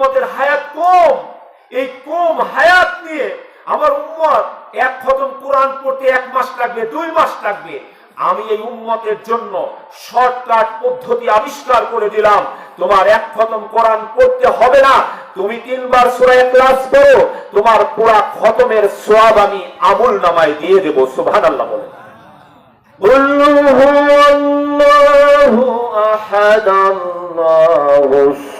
উম্মতের হায়াত কম। এই কম হায়াত নিয়ে আমার উম্মত এক খতম কোরআন পড়তে এক মাস লাগবে, দুই মাস লাগবে। আমি এই উম্মতের জন্য শর্টকাট পদ্ধতি আবিষ্কার করে দিলাম। তোমার এক খতম কোরআন পড়তে হবে না। তুমি তিনবার সুরায় ক্লাস করো তোমার পুরা খতমের সোয়াব আমি আমুল নামায় দিয়ে দেব সুভান আল্লাহ বলে আহাদ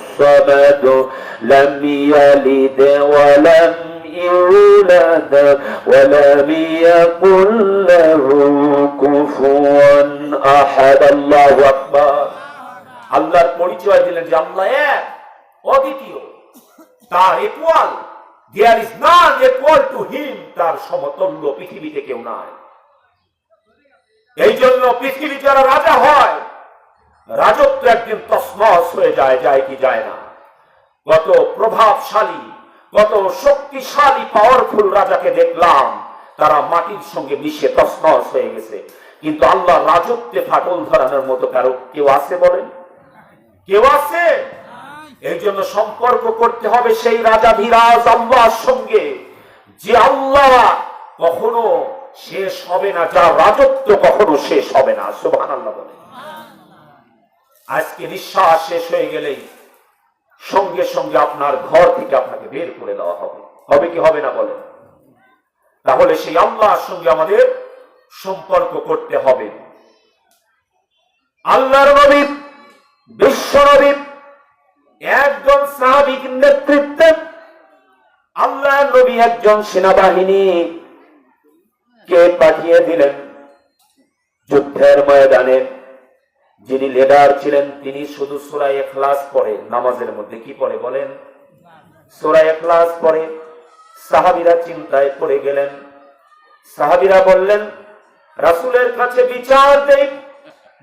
الصمد لم يلد ولم يولد ولم يكن له كفوا أحد الله أكبر আল্লাহর পরিচয় দিলেন যে আল্লাহ এক অদ্বিতীয় তার equal there is none equal to him তার সমতুল্য পৃথিবীতে কেউ নাই এই জন্য পৃথিবী যারা রাজা হয় রাজত্ব একদিন তসমস হয়ে যায় যায় কি যায় না। কত প্রভাবশালী, কত শক্তিশালী পাওয়ারফুল রাজাকে দেখলাম, তারা মাটির সঙ্গে মিশে তসমস হয়ে গেছে। কিন্তু আল্লাহ রাজত্বে ফাটল ধরানোর মতো কারও কেউ আছে বলেন? কেউ আছে? এই জন্য সম্পর্ক করতে হবে সেই রাজা ধীরাজ আল্লাহর সঙ্গে, যে আল্লাহ কখনো শেষ হবে না, যার রাজত্ব কখনো শেষ হবে না। সুবহান আল্লাহ বলে আজকে নিঃশ্বাস শেষ হয়ে গেলেই সঙ্গে সঙ্গে আপনার ঘর থেকে আপনাকে বের করে দেওয়া হবে। হবে কি হবে না বলেন? তাহলে সেই আল্লাহর সঙ্গে আমাদের সম্পর্ক করতে হবে। আল্লাহর নবী, বিশ্ব নবী, একজন সাহাবিক নেতৃত্বে আল্লাহ নবী একজন সেনাবাহিনী কে পাঠিয়ে দিলেন? যুদ্ধের ময়দানে যিনি লেডার ছিলেন, তিনি শুধু সুরাই এখলাস পড়ে, নামাজের মধ্যে কি পড়ে বলেন? সুরাই এখলাস পড়ে, সাহাবিরা চিন্তায় পড়ে গেলেন। সাহাবিরা বললেন, রাসূলের কাছে বিচার দেই,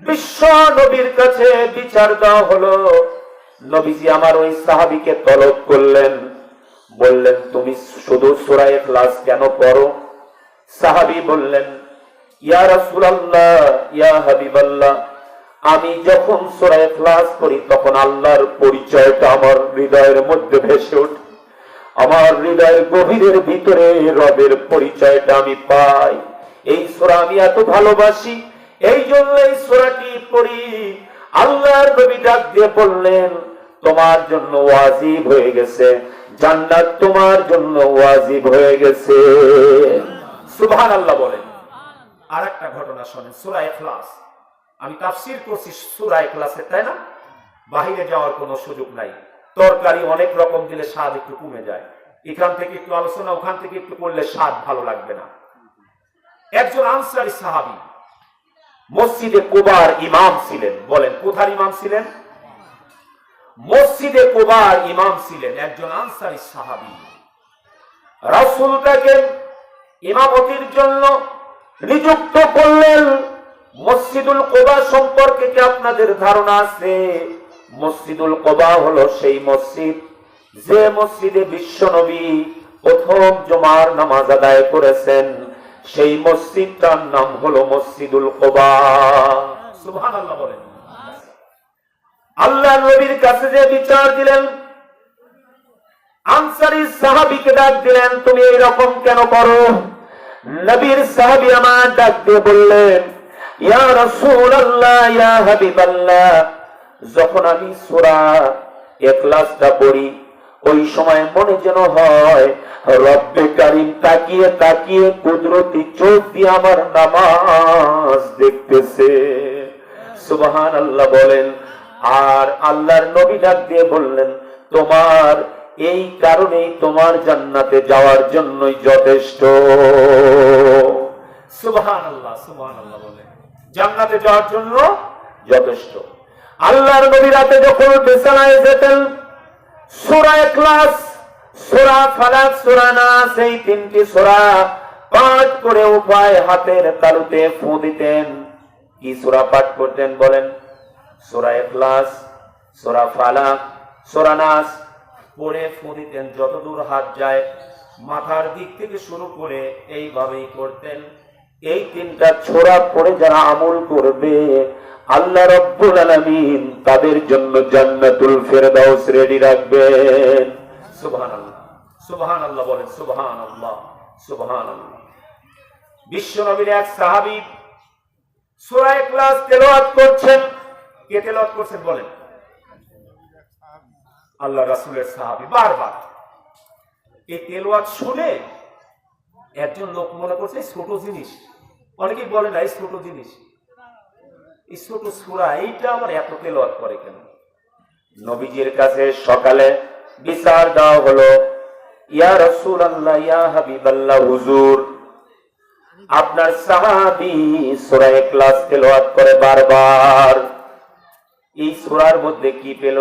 বিশ্ব নবীর কাছে বিচার দেওয়া হলো। নবীজি আমার ওই সাহাবিকে তলব করলেন। বললেন, তুমি শুধু সুরায় ক্লাস কেন পড়ো? সাহাবি বললেন, ইয়া রাসুল আল্লাহ ইয়া হাবিবাল্লাহ আমি যখন সুরায় ক্লাস করি তখন আল্লাহর পরিচয়টা আমার হৃদয়ের মধ্যে ভেসে ওঠে। আমার হৃদয়ের গভীরের ভিতরে রবের পরিচয়টা আমি পাই। এই সোরা আমি এত ভালোবাসি এই জন্য এই সোরাটি পড়ি। আল্লাহর নবী ডাক দিয়ে বললেন, তোমার জন্য ওয়াজিব হয়ে গেছে। জান্নাত তোমার জন্য ওয়াজিব হয়ে গেছে। সুবহান আল্লাহ বলেন। আর একটা ঘটনা শোনেন, সুরা ইখলাস। আমি তাফসীর করছি সুরা ইখলাসের, তাই না? বাহিরে যাওয়ার কোনো সুযোগ নাই। তরকারি অনেক রকম দিলে স্বাদ একটু কমে যায়। এখান থেকে একটু আলোচনা, ওখান থেকে একটু করলে স্বাদ ভালো লাগবে না। একজন আনসারি সাহাবি মসজিদে কোবার ইমাম ছিলেন। বলেন, কোথার ইমাম ছিলেন? মসজিদে কোবার ইমাম ছিলেন একজন আনসারি সাহাবি। রাসূল তাকে ইমামতির জন্য নিযুক্ত করলেন মসজিদুল কোবা সম্পর্কে কি আপনাদের ধারণা আছে? মসজিদুল কোবা হলো সেই মসজিদ, যে মসজিদে বিশ্বনবী প্রথম জমার নামাজ আদায় করেছেন। সেই মসজিদটার নাম হলো মসজিদুল কোবা। আল্লাহ নবীর কাছে যে বিচার দিলেন, আনসারি সাহাবিকে ডাক দিলেন, তুমি এইরকম কেন করো? নবীর সাহাবি আমার ডাক দিয়ে বললেন যখন আমি সূরা ইখলাসটা পড়ি, ওই সময় মনে যেন হয়, রব্বে কারিম তাকিয়ে তাকিয়ে কুদরতি চোখ দিয়ে আমার নামাজ দেখতেছে। সুবহান আল্লাহ বলেন, আর আল্লাহর নবী ডাক দিয়ে বললেন, তোমার এই কারণেই তোমার জান্নাতে যাওয়ার জন্যই যথেষ্ট। সুবহান আল্লাহ সুবহান আল্লাহ বলে জান্নাতে যাওয়ার জন্য যথেষ্ট। আল্লাহর নবী রাতে যখন বিছানায় যেতেন, সূরা ইখলাস, সূরা ফালাক, সূরা নাস, এই তিনটি সূরা পাঠ করে উপায় হাতের তালুতে ফু দিতেন। কি সূরা পাঠ করতেন বলেন? সূরা ইখলাস, সূরা ফালাক, সূরা নাস পড়ে ফু দিতেন। যতদূর হাত যায়, মাথার দিক থেকে শুরু করে এইভাবেই করতেন। এই তিনটা ছোড়া পড়ে যারা আমল করবে, আল্লাহ রব্বুল আলামিন তাদের জন্য জান্নাতুল ফেরদাউস রেডি রাখবেন সুবহানাল্লাহ বলেন সাহাবী করছেন। করছেন বলেন? আল্লাহ রাসূলের সাহাবী, বারবার। এই তেলাওয়াত শুনে একজন লোক মনে করছে ছোট জিনিস। অনেকেই বলে না, এই ছোট জিনিস। এই ছোট সুরা, এইটা আমার এত তেলাওয়াত করে কেন? নবীজির কাছে সকালে বিচার দেওয়া হলো, ইয়া রসুল আল্লাহ ইয়া হাবিবাল্লাহ, হুজুর, আপনার সাহাবি সূরা ইখলাস তেলাওয়াত করে বারবার। এই সূরার মধ্যে কি পেল?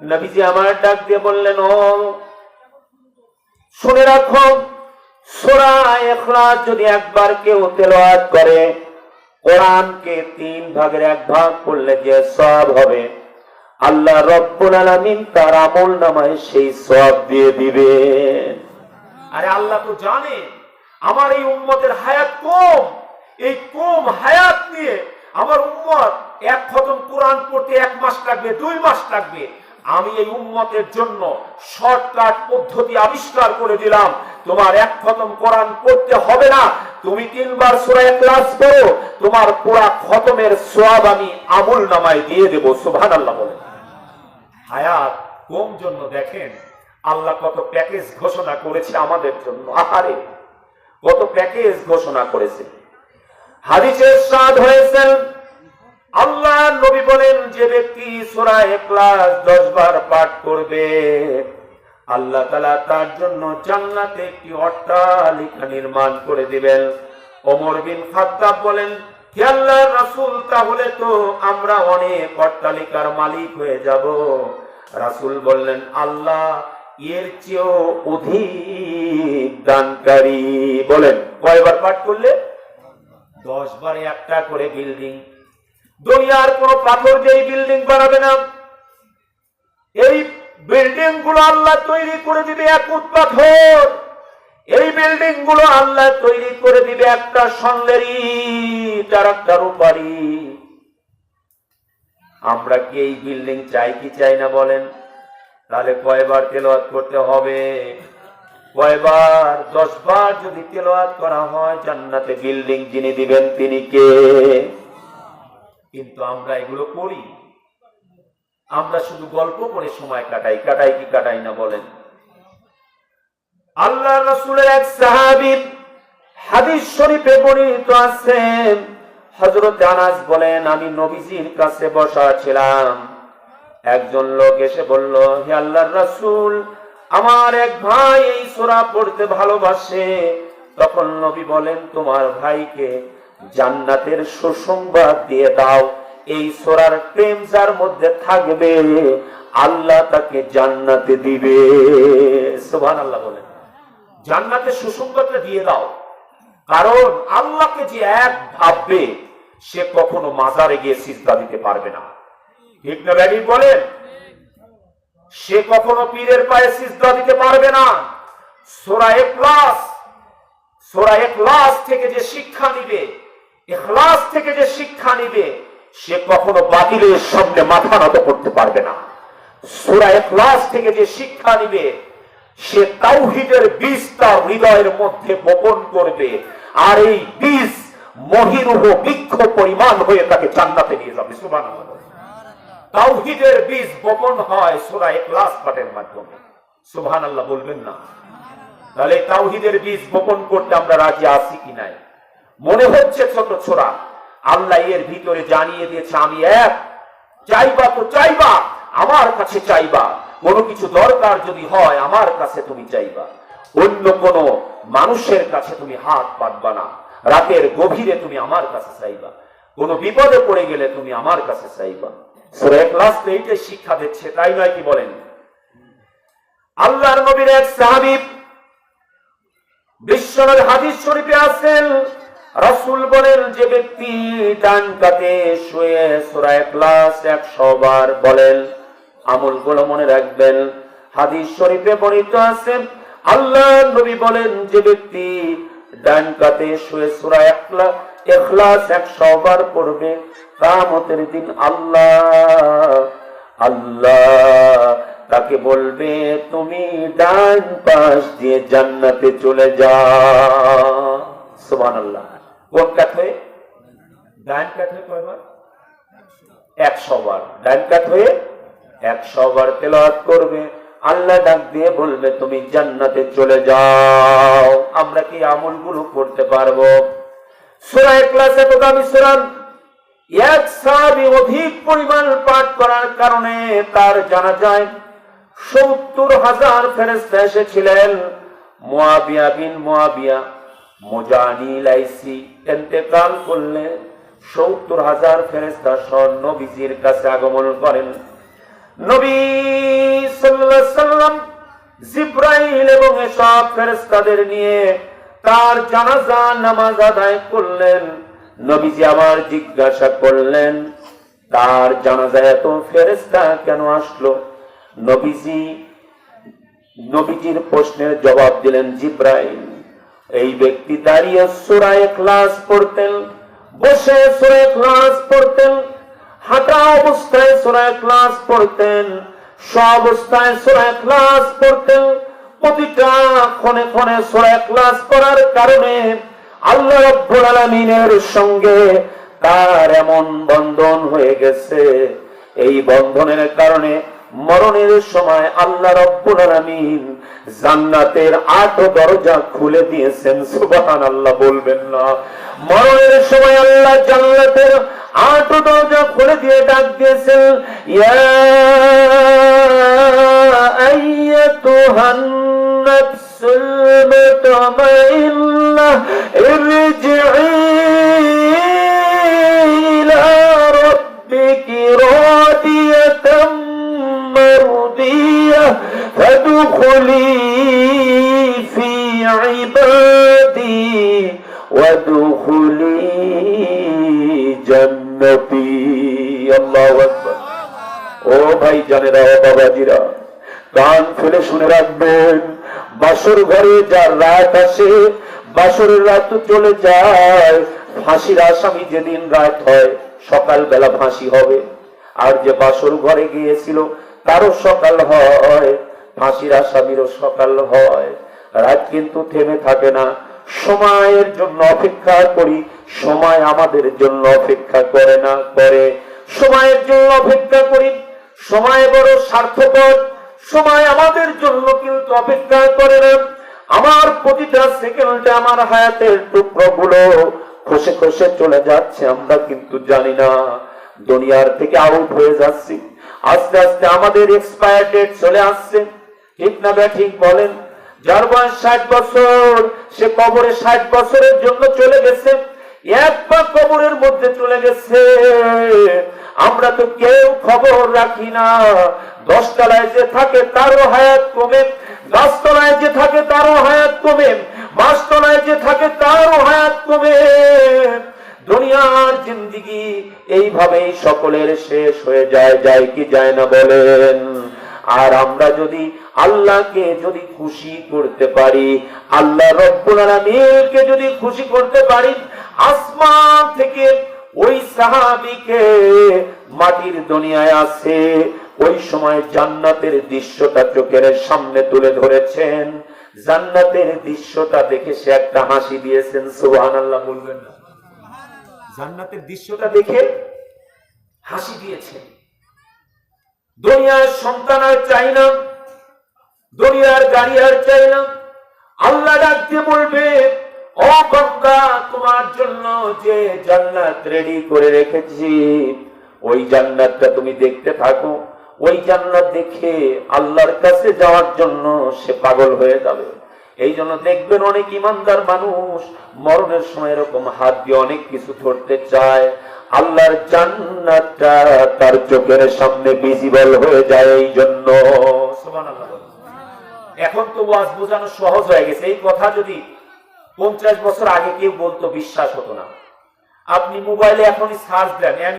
নবীজি আমার ডাক দিয়ে বললেন, ও, শুনে রাখো যদি একবার কেউ তেলাওয়াত করে, কোরআনকে তিন ভাগের এক ভাগ করলে যে সব হবে। আল্লাহ রব্বুল আলামিন তার আমল নামায় সেই সব দিয়ে দিবে। আরে আল্লাহ তো জানে, আমার এই উম্মতের হায়াত কম। এই কম হায়াত নিয়ে আমার উম্মত এক খতম কোরআন পড়তে এক মাস লাগবে, দুই মাস লাগবে। আমি এই উম্মতের জন্য শর্টকাট পদ্ধতি আবিষ্কার করে দিলাম। তোমার এক খতম কোরআন পড়তে হবে না। তুমি তিনবার সূরা ক্লাস করো তোমার পুরা খতমের সোয়াব আমি আমুল নামায় দিয়ে দেবো, সুবহানাল্লাহ বলে হায়াত কম জন্য দেখেন? আল্লাহ কত প্যাকেজ ঘোষণা করেছে আমাদের জন্য। আহারে, কত প্যাকেজ ঘোষণা করেছে। হাদিসের স্বাদ হয়েছেন আল্লাহ নবী বলেন, যে ব্যক্তি সূরা ইখলাস 10 বার পাঠ করবে, আল্লাহ তালা তার জন্য জান্নাতে একটি অট্টালিকা নির্মাণ করে দিবেন। ওমর বিন খাত্তাব বলেন, হে আল্লাহর রাসূল, তাহলে তো আমরা অনেক অট্টালিকার মালিক হয়ে যাব। রাসূল বললেন, আল্লাহ এর চেয়েও অধিক দানকারী বলেন। কয়বার পাঠ করলে? দশ বারে একটা করে বিল্ডিং। দুনিয়ার কোন পাথর দিয়ে বিল্ডিং বানাবে না। এই বিল্ডিংগুলো আল্লাহ তৈরি করে দিবে এক পাথর। এই বিল্ডিংগুলো আল্লাহ তৈরি করে দিবে একটা সন্দেরি তার একটা রূপারি আমরা কি এই বিল্ডিং চাই কি চাই না বলেন? তাহলে কয়বার তেলাওয়াত করতে হবে? কয়বার? দশ বার যদি তেলাওয়াত করা হয়, জান্নাতে বিল্ডিং যিনি দিবেন তিনি কে? কিন্তু আমরা এগুলো করি। আমরা শুধু গল্প করে সময় কাটাই। কাটাই কি কাটাই না বলেন? আল্লাহ রসুলের এক সাহাবী হাদিস শরীফে বর্ণিত আছেন হযরত আনাস বলেন, আমি নবীজির কাছে বসা ছিলাম। একজন লোক এসে বলল, হে আল্লাহর রাসূল, আমার এক ভাই এই সূরা পড়তে ভালোবাসে। তখন নবী বলেন, তোমার ভাইকে জান্নাতের সুসংবাদ দিয়ে দাও। এই সোরার প্রেম যার মধ্যে থাকবে, আল্লাহ তাকে জান্নাতে দিবে। সুবহানাল্লাহ বলেন। জান্নাতে সুসংবাদটা দিয়ে দাও। কারণ আল্লাহকে যে এক ভাববে, সে কখনো মাজারে গিয়ে সিজদা দিতে পারবে না। ঠিক না ব্যাডি বলেন? সে কখনো পীরের পায়ে সিজদা দিতে পারবে না। সোরা এখলাস সোরা এখলাস থেকে যে শিক্ষা নিবে এখলাস থেকে যে শিক্ষা নিবে, সে কখনো বাতিলের সামনে মাথা নত করতে পারবে না। সোরা এখলাস থেকে যে শিক্ষা নিবে, সে তাওহিদের বীজ তার হৃদয়ের মধ্যে বপন করবে আর এই বীজ মহিরুহ বৃক্ষ পরিমাণ হয়ে তাকে জান্নাতে নিয়ে যাবে। সুবহানাল্লাহ। তাওহিদের বীজ বপন হয় সূরা ইখলাস পাঠের মাধ্যমে। সুবহানাল্লাহ বলবেন না। তাহলে তাওহিদের বীজ বপন করতে আমরা রাজি আছি কি নাই? মনে হচ্ছে ছোট ছোড়া। আল্লাহ এর ভিতরে জানিয়ে দিয়েছে, আমি এক। চাইবা তো চাইবা, আমার কাছে চাইবা। কোনো কিছু দরকার যদি হয়, আমার কাছে তুমি চাইবা। অন্য কোন মানুষের কাছে তুমি হাত পাতবা না। রাতের গভীরে তুমি আমার কাছে চাইবা। কোন বিপদে পড়ে গেলে তুমি আমার কাছে চাইবা। ইখলাস এইটাই শিক্ষা দিচ্ছে, তাই নয় কি বলেন? আল্লাহর নবীর এক সাহাবী বিশ্বনবী হাদিস শরীফে আছেন রাসূল বলেন, যে ব্যক্তি ডান কাতে শুয়ে সূরা ইখলাস 100 বার বলেন, আমলগুলো মনে রাখবেন। হাদিস শরীফে বর্ণিত আছে, আল্লাহ নবী বলেন, যে ব্যক্তি ডান কাতে শুয়ে সুরা একলা এখলাস একশো বার পড়বে কামতের দিন আল্লাহ আল্লাহ তাকে বলবে, তুমি ডান পাশ দিয়ে জান্নাতে চলে যাও। সুবহান আল্লাহ কোন কয়বার? একশো বার। একশো বার তেলাওয়াত করবে। আল্লাহ ডাক দিয়ে বলবে, তুমি জান্নাতে চলে যাও। আমরা কি আমলগুলো করতে পারব? এক সাহাবী অধিক পরিমাণ পাঠ করার কারণে তার জানা যায়, সত্তর হাজার ফেরেস্তা এসেছিলেন। মুয়াবিয়া বিন মুয়াবিয়া মোজানি এতেকাল করলেন সত্তর হাজার ফেরেস্তা সহ নবীজির কাছে আগমন করেন। নিয়ে তার জানাজা, নামাজ আদায় করলেন। আবার জিজ্ঞাসা করলেন, তার জানাজায় এত ফেরেশতা কেন আসলো? নবীজি, নবীজির প্রশ্নের জবাব দিলেন জিব্রাইল। এই ব্যক্তি দাঁড়িয়ে সূরা ইখলাস পড়তেন, বসে সূরা ক্লাস পড়তেন, হাঁটা অবস্থায় সূরা ইখলাস পড়তেন অবস্থায় সূরা ইখলাস পড়তেন, প্রতিটা ক্ষণে ক্ষণে সূরা ইখলাস পড়ার কারণে আল্লাহ রাব্বুল আলামিনের সঙ্গে তার এমন বন্ধন হয়ে গেছে। এই বন্ধনের কারণে মরণের সময় আল্লাহ রব্বুল জান্নাতের আট দরজা খুলে দিয়েছেন, সুবহানাল্লাহ, বলবেন না। মরণের সময় আল্লাহ জান্নাতের আট দরজা খুলে দিয়ে ডাক দিয়েছেন, ইয়া আইয়াতুহান ইরজিই وادخلي جنتي الله أكبر ও ভাই জানেরা ও বাবাজিরা কান ফেলে শুনে রাখবেন বাসর ঘরে যার রাত আসে বাসরের রাত তো চলে যায় ফাঁসির আসামি যেদিন রাত হয় সকাল বেলা ফাঁসি হবে আর যে বাসর ঘরে গিয়েছিল তারও সকাল হয় ফাঁসির আসামিরও সকাল হয় রাত কিন্তু থেমে থাকে না সময়ের জন্য অপেক্ষা করি, সময় আমাদের জন্য অপেক্ষা করে না, করে। সময়ের জন্য অপেক্ষা করি, সময় বড় স্বার্থপর, সময় আমাদের জন্য কিন্তু অপেক্ষা করে না। আমার প্রতিটা সেকেন্ডে আমার হায়াতের টুকরো গুলো খসে খসে চলে যাচ্ছে, আমরা কিন্তু জানি না। দুনিয়ার থেকে আউট হয়ে যাচ্ছি। আস্তে আস্তে আমাদের এক্সপায়ার ডেট চলে আসছে। ঠিক না ব্যা ঠিক বলেন? যার বয়স ষাট বছর, সে কবরে ষাট বছরের জন্য চলে গেছে। এক পা কবরের মধ্যে চলে গেছে। আমরা তো কেউ খবর রাখি না। দশতলায় যে থাকে তারও হায়াত কমে। গাছতলায় যে থাকে তারও হায়াত কমে। মাছতলায় যে থাকে তারও হায়াত কমে। দুনিয়ার জিন্দিগি এইভাবেই সকলের শেষ হয়ে যায় যায় কি যায় না বলেন। আর আমরা যদি আল্লাহকে যদি খুশি করতে পারি, আল্লাহ রব্বুল আলামিনকে যদি খুশি করতে পারি, আসমান থেকে ওই সাহাবীকে মাটির দুনিয়ায় আছে ওই সময় জান্নাতের দৃশ্যটা চোখের সামনে তুলে ধরেছেন। জান্নাতের দৃশ্যটা দেখে সে একটা হাসি দিয়েছেন, সুবহানাল্লাহ বলবেন না। জান্নাতের দৃশ্যটা দেখে হাসি দিয়েছে দুনিয়ার সন্তান আর চাই না। দুনিয়ার গাড়ি আর চাই না। আল্লাহ ডাকতে বলবে, ও গঙ্গা, তোমার জন্য যে জান্নাত রেডি করে রেখেছি, ওই জান্নাতটা তুমি দেখতে থাকো। ওই জান্নাত দেখে আল্লাহর কাছে যাওয়ার জন্য সে পাগল হয়ে যাবে। এই জন্য দেখবেন অনেক ইমানদার মানুষ মরণের সময় এরকম হাত দিয়ে অনেক কিছু ধরতে চায়। আল্লাহর জান্নাতটা তার চোখের সামনে ভিজিবল হয়ে যায় এই জন্য এখন তো ওয়াজ বোঝানো সহজ হয়ে গেছে। এই কথা যদি পঞ্চাশ বছর আগে কেউ বলতো, বিশ্বাস হতো না। আপনি মোবাইলে এখনই সার্চ দেন